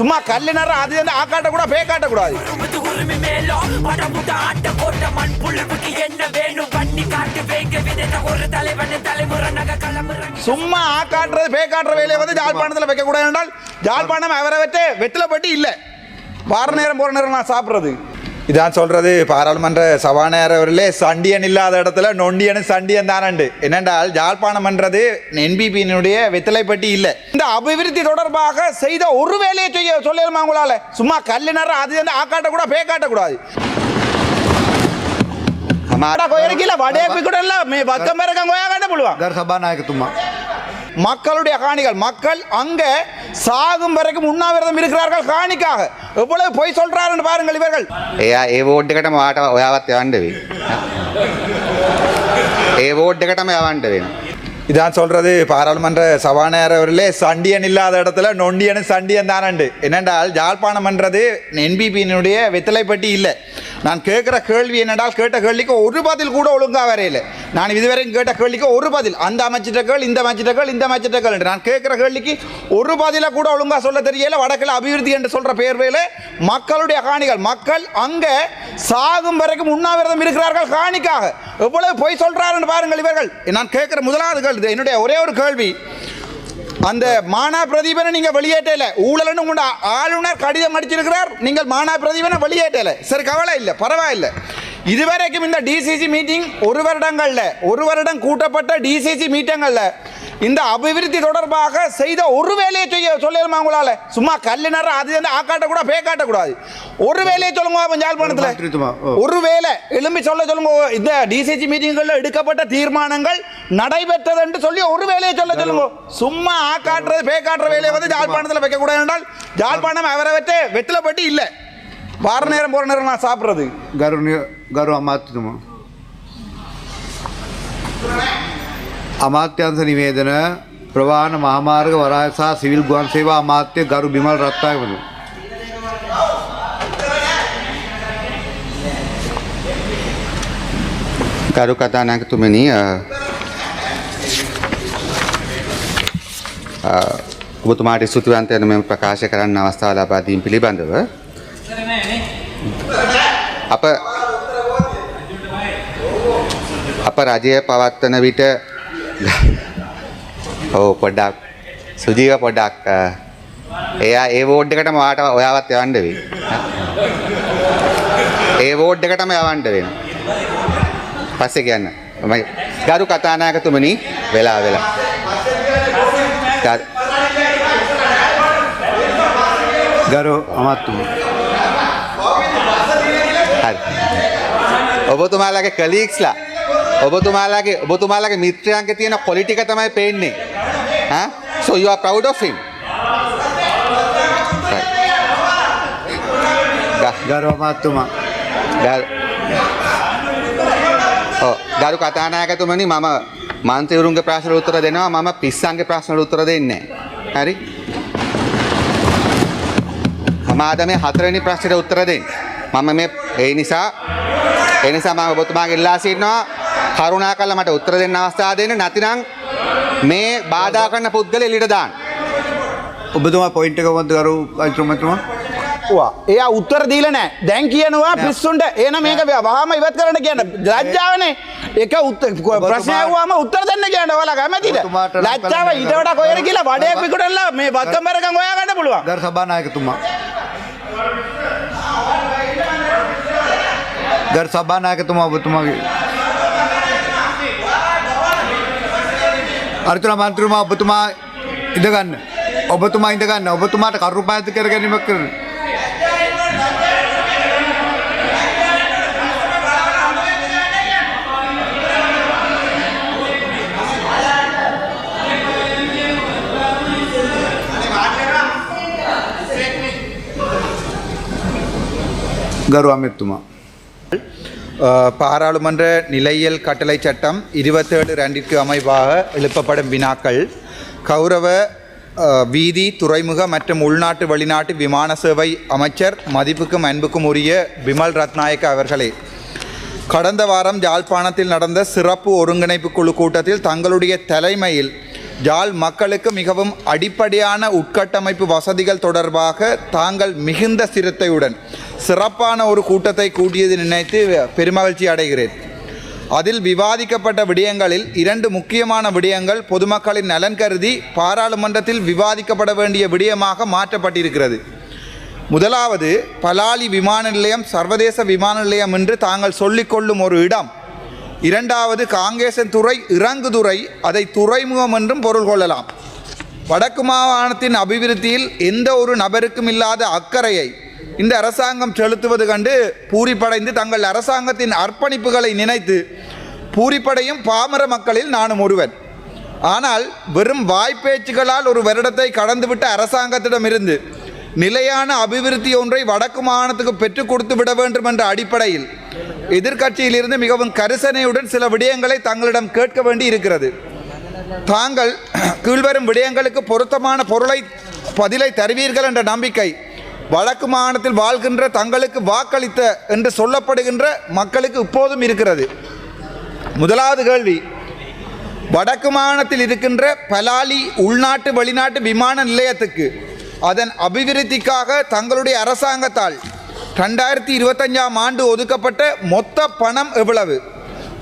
சும்மா கல்லினர் அது வந்து ஆ காட்டக்கூடாது பே காட்டக்கூடாது. சும்மா ஆ காட்டுறது பே காட்டுற வேலையை வந்து ஜாழ்ப்பாணத்தில் வைக்கக்கூடாது என்றால் ஜாழ்ப்பாணம் அவரை வச்சு வெற்றில பட்டி இல்லை. வார நேரம் போகிற நேரம் நான் சாப்பிட்றது. இதான் சொல்றது. பாராளுமன்ற சபாநாயகர்களே சண்டியன் இல்லாத இடத்துல நொண்டியன் சண்டியன் தானண்டு. என்னென்றால் யாழ்ப்பாணம் என்றது என்பிபியினுடைய வெத்தலைப்பட்டி இல்லை. இந்த அபிவிருத்தி தொடர்பாக செய்த ஒரு வேலையை செய்ய சொல்லலாமா உங்களால? சும்மா கல்லினர் அது வந்து ஆக்காட்ட கூட பே காட்டக்கூடாது. கோயிலுக்கு இல்லை வடையப்பி கூட இல்லை பக்கம் பேருக்கு கோயா காட்ட போடுவான். சபாநாயகத்துமா மக்களுடைய காணிகள். மக்கள் அங்கே சாகும் வரைக்கும் உண்ணாவிரதம் இருக்கிறார்கள் காணிக்காக. எவ்வளவு பொய் சொல்றாருன்னு பாருங்கள் இவர்கள். ఏ ఓటుకటం ఆట యావత్ ఏవంటివి ఏ ఓటుకటం ఏవంటివి இதான் சொல்றது பாராளுமன்ற சபாநாயகர்களே சண்டியன் இல்லாத இடத்துல நொண்டியனு சண்டியன் தானண்டு. என்னென்றால் ஜாழ்ப்பாணம் யாழ்ப்பாணம்ன்றது என்பிபியினுடைய வித்தலைப்பட்டி இல்லை. நான் கேட்குற கேள்வி என்னென்றால் கேட்ட கேள்விக்கு ஒரு பதில் கூட ஒழுங்காக வரையில. நான் இதுவரையும் கேட்ட கேள்விக்கு ஒரு பதில். அந்த அமைச்சிட்ட கேள் இந்த அமைச்சிட்ட கேள் இந்த அமைச்சிட்ட கேள் நான் கேட்குற கேள்விக்கு ஒரு பதிலை கூட ஒழுங்காக சொல்ல தெரியல. வடக்கில் அபிவிருத்தி என்று சொல்கிற பேர்வையில் மக்களுடைய காணிகள். மக்கள் அங்கே சாகும் வரைக்கும் உண்ணாவிரதம் இருக்கிறார்கள் காணிக்காக. எவ்வளவு பொய் சொல்கிறாருன்னு பாருங்கள் இவர்கள். நான் கேட்குற முதலாவது கேள்வி என்னுடைய ஒரே ஒரு கேள்வி. அந்த மானா பிரதீபனை நீங்க வெளியேற்றல. ஊழல்னு உங்க ஆளுநர் கடிதம் அடிச்சிருக்கிறார். நீங்கள் மானா பிரதீபனை வெளியேற்றல. சரி கவலை இல்லை பரவாயில்லை. இதுவரைக்கும் இந்த டிசிசி மீட்டிங் ஒரு வருடங்கள்ல ஒரு வருடம் கூட்டப்பட்ட டிசிசி மீட்டிங்கள்ல இந்த அபிவிருத்தி தொடர்பாக செய்த ஒரு வேலையை செய்ய சொல்லலுமா உங்களால்? சும்மா கல்லினர் அது வந்து ஆக்காட்ட கூட பே காட்டக்கூடாது ஒரு வேலையை சொல்லுங்க கொஞ்சம் யாழ்ப்பாணத்தில் ஒரு வேலை எலும்பி சொல்ல சொல்லுங்க இந்த டிசிசி மீட்டிங்களில் எடுக்கப்பட்ட தீர்மானங்கள் நடைபெற்றது என்று சொல்லி ஒரு வேலையை சொல்ல சொல்லுங்க. சும்மா ஆக்காட்டுறது பே காட்டுற வேலையை வந்து ஜாழ்ப்பாணத்தில் வைக்கக்கூடாது என்றால் ஜாழ்ப்பாணம் அவரை அவரவற்றை வெற்றிலப்பட்டு இல்லை. வார நேரம் போகிற நேரம் நான் சாப்பிட்றது. கரு கருவா மாற்றுமா අමාත්‍යන්ස නිවේදන ප්‍රවාණ මහමාර්ග වරාය සහ සිවිල් ගුවන් සේවා අමාත්‍ය ගරු බිමල් රත්නායකවතු. ගරු කතානායකතුමනි අ, අ, ඔබතුමාට ස්තුතිවන්ත යන මෙම ප්‍රකාශ කරන්න අවස්ථාව ලබා දීම පිළිබඳව අප අප රජය පවත්වන විට ඔව් පොඩ්ඩක් සුජීව පොඩ්ඩක් එයා ඒ වෝඩ් එකටම වාට ඔයාවත් යවන්න වෙයි. ඒ වෝඩ් එකටම යවන්න වෙනවා. පස්සේ කියන්න. මම ගරු කතානායකතුමනි වෙලා වෙලා. ගරු- ගරු අමාත්‍යතුමා. හරි. ඔබතුමාලාගේ කලීක්ස්ලා ඔබතුමාලාගේ ඔබතුමාලාගේ මිත්‍රයන්ගේ තියෙන කොලි ටික තමයි පේන්නේ. ඈ? So you are proud of him. Right. ග- ගරු අමාත්‍යතුමා. ගරු- ඔව්, ගරු කතානායකතුමනි මම මන්ත්‍රීවරුන්ගේ ප්‍රශ්නට උත්තර දෙනවා මම පිස්සන්ගේ ප්‍රශ්නට උත්තර දෙන්නේ. හරි? මම අද මේ හතරවෙනි ප්‍රශ්නෙට උත්තර දෙන්න. මම මේ ඒ නිසා ඒ නිසා මම ඔබතුමාගේ ඉල්ලා සිටිනවා කරුණාකරලා මට උත්තර දෙන්න අවස්ථාව දෙන්න. නැතිනම් මේ බාධා කරන පුද්ගල එළියට දාන්න. ඔබතුමා පොයින්ට එක මොකක්ද ගරු අයිතුමතුමා? වා එයා උත්තර දීලා නැහැ. දැන් කියනවා පිස්සුන්ට එහෙනම් මේක වහාම ඉවත් කරන්න කියන්න ලැජ්ජාවනේ. එක උත්තර ප්‍රශ්න ඇහුවාම උත්තර දෙන්න කියන්න ඔයාලා කැමතිද? ලැජ්ජාව ඊට වඩා කොහෙද කියලා වඩේ පිටුටලා මේ බක්කම් බරකම් හොයා ගන්න පුළුවන්. ගරු සභානායකතුමා. ගරු සභානායකතුමා ඔබතුමාගේ අර්තුන මන්ත්‍රතුමා ඔබතුමා ඉඳගන්න. ඔබතුමා ඉඳගන්න. ඔබතුමාට කරු පාත කර ගැනීමක් කරන. ගරු අමිත්තුමා. பாராளுமன்ற நிலையியல் கட்டளை சட்டம் இருபத்தேழு ரெண்டிற்கு அமைவாக எழுப்பப்படும் வினாக்கள். கௌரவ வீதி துறைமுக மற்றும் உள்நாட்டு வெளிநாட்டு விமான சேவை அமைச்சர் மதிப்புக்கும் அன்புக்கும் உரிய பிமல் ரத்நாயக்க அவர்களே கடந்த வாரம் யாழ்ப்பாணத்தில் நடந்த சிறப்பு ஒருங்கிணைப்பு குழு கூட்டத்தில் தங்களுடைய தலைமையில் ஜாழ் மக்களுக்கு மிகவும் அடிப்படையான உட்கட்டமைப்பு வசதிகள் தொடர்பாக தாங்கள் மிகுந்த சிரத்தையுடன் சிறப்பான ஒரு கூட்டத்தை கூட்டியது நினைத்து பெருமகிழ்ச்சி அடைகிறேன். அதில் விவாதிக்கப்பட்ட விடயங்களில் இரண்டு முக்கியமான விடயங்கள் பொதுமக்களின் நலன் கருதி பாராளுமன்றத்தில் விவாதிக்கப்பட வேண்டிய விடயமாக மாற்றப்பட்டிருக்கிறது. முதலாவது பலாலி விமான நிலையம் சர்வதேச விமான நிலையம் என்று தாங்கள் சொல்லிக்கொள்ளும் ஒரு இடம். இரண்டாவது காங்கேசன் துறை இறங்குதுறை அதை துறைமுகம் என்றும் பொருள் கொள்ளலாம். வடக்கு மாகாணத்தின் அபிவிருத்தியில் எந்த ஒரு நபருக்கும் இல்லாத அக்கறையை இந்த அரசாங்கம் செலுத்துவது கண்டு பூரிப்படைந்து தங்கள் அரசாங்கத்தின் அர்ப்பணிப்புகளை நினைத்து பூரிப்படையும் பாமர மக்களில் நானும் ஒருவன். ஆனால் வெறும் வாய்ப்பேச்சுகளால் ஒரு வருடத்தை கடந்துவிட்ட அரசாங்கத்திடமிருந்து நிலையான அபிவிருத்தி ஒன்றை வடக்கு மாகாணத்துக்கு பெற்றுக் கொடுத்து விட வேண்டும் என்ற அடிப்படையில் எதிர்க்கட்சியிலிருந்து மிகவும் கரிசனையுடன் சில விடயங்களை தங்களிடம் கேட்க வேண்டி இருக்கிறது. தாங்கள் கீழ்வரும் விடயங்களுக்கு பொருத்தமான பொருளை பதிலை தருவீர்கள் என்ற நம்பிக்கை வடக்கு மாகாணத்தில் வாழ்கின்ற தங்களுக்கு வாக்களித்த என்று சொல்லப்படுகின்ற மக்களுக்கு இப்போதும் இருக்கிறது. முதலாவது கேள்வி. வடக்கு மாகாணத்தில் இருக்கின்ற பலாலி உள்நாட்டு வெளிநாட்டு விமான நிலையத்துக்கு அதன் அபிவிருத்திக்காக தங்களுடைய அரசாங்கத்தால் ரெண்டாயிரத்தி இருபத்தஞ்சாம் ஆண்டு ஒதுக்கப்பட்ட மொத்த பணம் எவ்வளவு?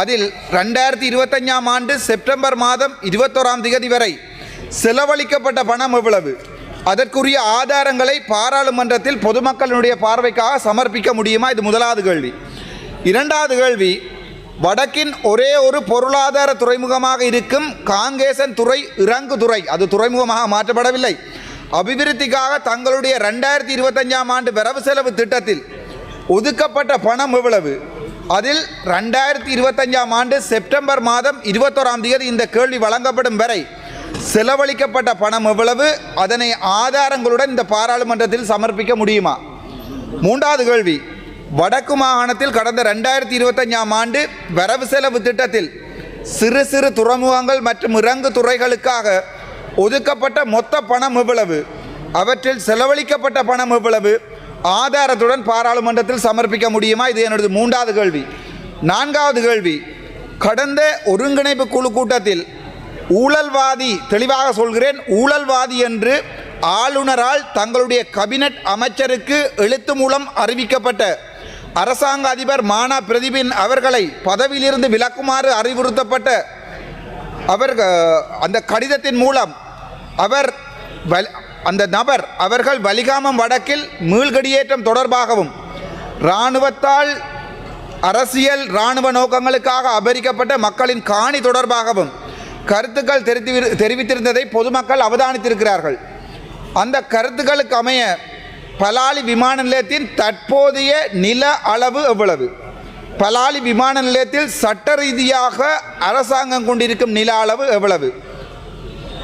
அதில் ரெண்டாயிரத்தி இருபத்தஞ்சாம் ஆண்டு செப்டம்பர் மாதம் இருபத்தோராம் திகதி வரை செலவழிக்கப்பட்ட பணம் எவ்வளவு? அதற்குரிய ஆதாரங்களை பாராளுமன்றத்தில் பொதுமக்களுடைய பார்வைக்காக சமர்ப்பிக்க முடியுமா? இது முதலாவது கேள்வி. இரண்டாவது கேள்வி வடக்கின் ஒரே ஒரு பொருளாதார துறைமுகமாக இருக்கும் காங்கேசன் துறை இறங்கு துறை அது துறைமுகமாக மாற்றப்படவில்லை. அபிவிருத்திக்காக தங்களுடைய ரெண்டாயிரத்தி இருபத்தஞ்சாம் ஆண்டு வரவு செலவு திட்டத்தில் ஒதுக்கப்பட்ட பணம் எவ்வளவு? அதில் ரெண்டாயிரத்தி இருபத்தஞ்சாம் ஆண்டு செப்டம்பர் மாதம் இருபத்தோராம் தேதி இந்த கேள்வி வழங்கப்படும் வரை செலவழிக்கப்பட்ட பணம் எவ்வளவு? அதனை ஆதாரங்களுடன் இந்த பாராளுமன்றத்தில் சமர்ப்பிக்க முடியுமா? மூன்றாவது கேள்வி. வடக்கு மாகாணத்தில் கடந்த ரெண்டாயிரத்தி இருபத்தஞ்சாம் ஆண்டு வரவு செலவு திட்டத்தில் சிறு சிறு துறைமுகங்கள் மற்றும் இறங்கு துறைகளுக்காக ஒதுக்கப்பட்ட மொத்த பணம் எவ்வளவு? அவற்றில் செலவழிக்கப்பட்ட பணம் எவ்வளவு? ஆதாரத்துடன் பாராளுமன்றத்தில் சமர்ப்பிக்க முடியுமா? இது என்னுடைய மூன்றாவது கேள்வி. நான்காவது கேள்வி. கடந்த ஒருங்கிணைப்பு குழு கூட்டத்தில் ஊழல்வாதி தெளிவாக சொல்கிறேன் ஊழல்வாதி என்று ஆளுநரால் தங்களுடைய கபினட் அமைச்சருக்கு எழுத்து மூலம் அறிவிக்கப்பட்ட அரசாங்க அதிபர் மானா பிரதிபின் அவர்களை பதவியிலிருந்து விலக்குமாறு அறிவுறுத்தப்பட்ட அவர் அந்த கடிதத்தின் மூலம் அவர் அந்த நபர் அவர்கள் வலிகாமம் வடக்கில் மீள்கடியேற்றம் தொடர்பாகவும் இராணுவத்தால் அரசியல் இராணுவ நோக்கங்களுக்காக அபரிக்கப்பட்ட மக்களின் காணி தொடர்பாகவும் கருத்துக்கள் தெரிவித்து தெரிவித்திருந்ததை பொதுமக்கள் அவதானித்திருக்கிறார்கள். அந்த கருத்துக்களுக்கு அமைய பலாலி விமான நிலையத்தின் தற்போதைய நில அளவு எவ்வளவு? பலாலி விமான நிலையத்தில் சட்ட ரீதியாக அரசாங்கம் கொண்டிருக்கும் நில அளவு எவ்வளவு?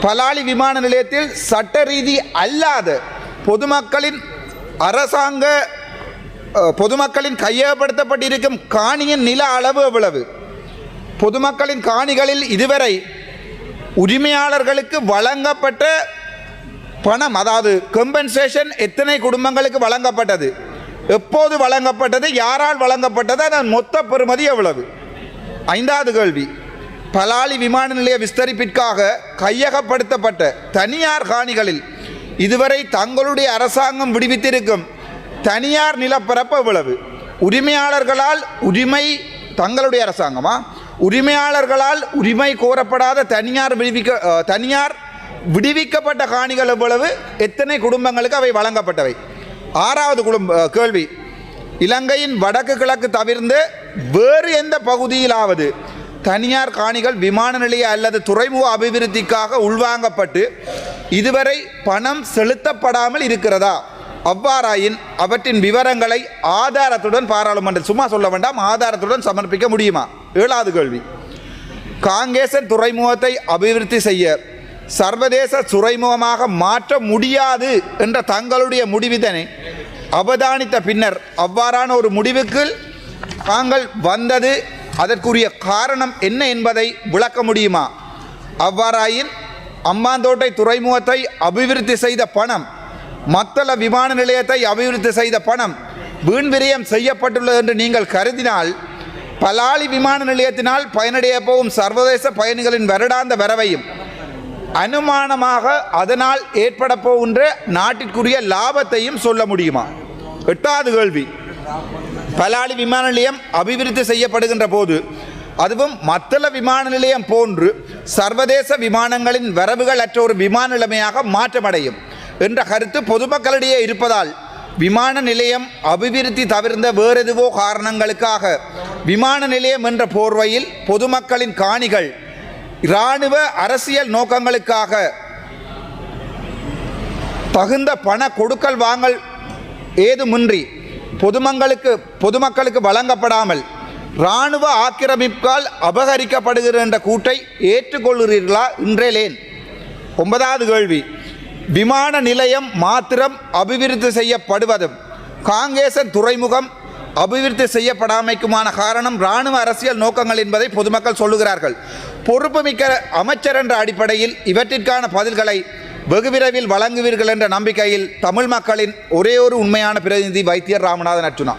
பலாலி விமான நிலையத்தில் சட்ட ரீதி அல்லாத பொதுமக்களின் அரசாங்க பொதுமக்களின் கையகப்படுத்தப்பட்டிருக்கும் காணியின் நில அளவு எவ்வளவு? பொதுமக்களின் காணிகளில் இதுவரை உரிமையாளர்களுக்கு வழங்கப்பட்ட பணம் அதாவது கம்பன்சேஷன் எத்தனை குடும்பங்களுக்கு வழங்கப்பட்டது? எப்போது வழங்கப்பட்டது? யாரால் வழங்கப்பட்டது? அதன் மொத்த பெறுமதி எவ்வளவு? ஐந்தாவது கேள்வி. பலாலி விமான நிலைய விஸ்தரிப்பிற்காக கையகப்படுத்தப்பட்ட தனியார் காணிகளில் இதுவரை தங்களுடைய அரசாங்கம் விடுவித்திருக்கும் தனியார் நிலப்பரப்பு எவ்வளவு? உரிமையாளர்களால் உரிமை தங்களுடைய அரசாங்கமா? உரிமையாளர்களால் உரிமை கோரப்படாத தனியார் விடுவிக்க தனியார் விடுவிக்கப்பட்ட காணிகள் எவ்வளவு? எத்தனை குடும்பங்களுக்கு அவை வழங்கப்பட்டவை? ஆறாவது குடும்ப கேள்வி. இலங்கையின் வடக்கு கிழக்கு தவிர்ந்து வேறு எந்த பகுதியிலாவது தனியார் காணிகள் விமான நிலைய அல்லது துறைமுக அபிவிருத்திக்காக உள்வாங்கப்பட்டு இதுவரை பணம் செலுத்தப்படாமல் இருக்கிறதா? அவ்வாறாயின் அவற்றின் விவரங்களை ஆதாரத்துடன் பாராளுமன்றம் சும்மா சொல்ல வேண்டாம் ஆதாரத்துடன் சமர்ப்பிக்க முடியுமா? ஏழாவது கேள்வி. காங்கேசன் துறைமுகத்தை அபிவிருத்தி செய்ய சர்வதேச துறைமுகமாக மாற்ற முடியாது என்ற தங்களுடைய முடிவிதனை அவதானித்த பின்னர் அவ்வாறான ஒரு முடிவுக்கு தாங்கள் வந்தது அதற்குரிய காரணம் என்ன என்பதை விளக்க முடியுமா? அவ்வாறாயின் அம்மாந்தோட்டை துறைமுகத்தை அபிவிருத்தி செய்த பணம் மத்தள விமான நிலையத்தை அபிவிருத்தி செய்த பணம் வீண் விரயம் செய்யப்பட்டுள்ளது என்று நீங்கள் கருதினால் பலாலி விமான நிலையத்தினால் பயனடைய போகும் சர்வதேச பயணிகளின் வருடாந்த வரவையும் அனுமானமாக அதனால் ஏற்பட போகின்ற நாட்டிற்குரிய லாபத்தையும் சொல்ல முடியுமா? எட்டாவது கேள்வி. பலாலி விமான நிலையம் அபிவிருத்தி செய்யப்படுகின்ற போது அதுவும் மத்தள விமான நிலையம் போன்று சர்வதேச விமானங்களின் வரவுகள் அற்ற ஒரு விமான நிலைமையாக மாற்றமடையும். என்ற கருத்து பொதுமக்களிடையே இருப்பதால் விமான நிலையம் அபிவிருத்தி தவிர்ந்த வேறெதுவோ காரணங்களுக்காக விமான நிலையம் என்ற போர்வையில் பொதுமக்களின் காணிகள் இராணுவ அரசியல் நோக்கங்களுக்காக தகுந்த பண கொடுக்கல் வாங்கல் ஏதுமின்றி பொதுமக்களுக்கு பொதுமக்களுக்கு வழங்கப்படாமல் இராணுவ ஆக்கிரமிப்பால் அபகரிக்கப்படுகிற என்ற கூட்டை ஏற்றுக்கொள்கிறீர்களா? இன்றேலேன் ஒன்பதாவது கேள்வி. விமான நிலையம் மாத்திரம் அபிவிருத்தி செய்யப்படுவதும் காங்கேசன் துறைமுகம் அபிவிருத்தி செய்யப்படாமைக்குமான காரணம் இராணுவ அரசியல் நோக்கங்கள் என்பதை பொதுமக்கள் சொல்லுகிறார்கள். பொறுப்புமிக்க அமைச்சர் என்ற அடிப்படையில் இவற்றிற்கான பதில்களை வெகு விரைவில் வழங்குவீர்கள் என்ற நம்பிக்கையில் தமிழ் மக்களின் ஒரே ஒரு உண்மையான பிரதிநிதி வைத்தியர் ராமநாதன் அர்ஜுனா.